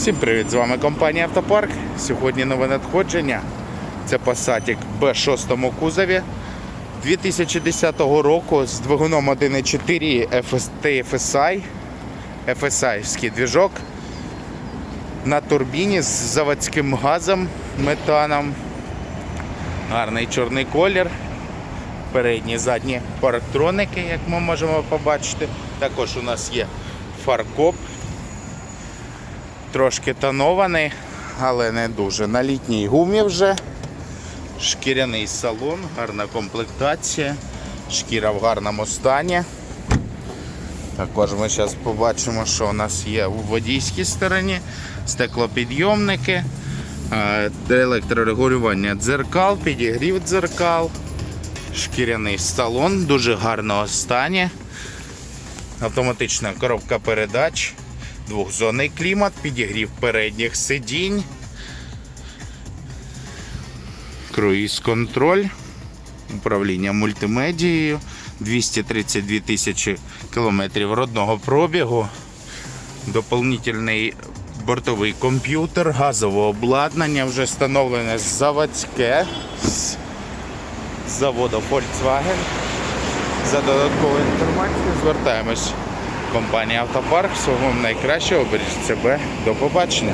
Всім привіт! З вами компанія Автопарк. Сьогодні нове надходження. Це Passat в 6 кузові 2010 року з двигуном 1.4 FST FSI. FSI-ський двіжок на турбіні з заводським газом, метаном. Гарний чорний колір. Передні, задні парктроники, як ми можемо побачити. Також у нас є фаркоп трошки тонований, але не дуже. На літній гумі вже. Шкіряний салон, гарна комплектація, шкіра в гарному стані. Також ми зараз побачимо, що у нас є у водійській стороні, стеклопідйомники, е, електрорегулювання дзеркал, підігрів дзеркал, шкіряний салон, дуже гарного стані. Автоматична коробка передач, двохзонний клімат, підігрів передніх сидінь, круїз-контроль, управління мультимедією, 232 тисячі кілометрів родного пробігу, доповнительний бортовий комп'ютер, газове обладнання вже встановлене заводське з заводу Volkswagen. За додатковою інформацією звертаємось в компанію Автопарк. Всього вам найкращого, бережіть себе. До побачення.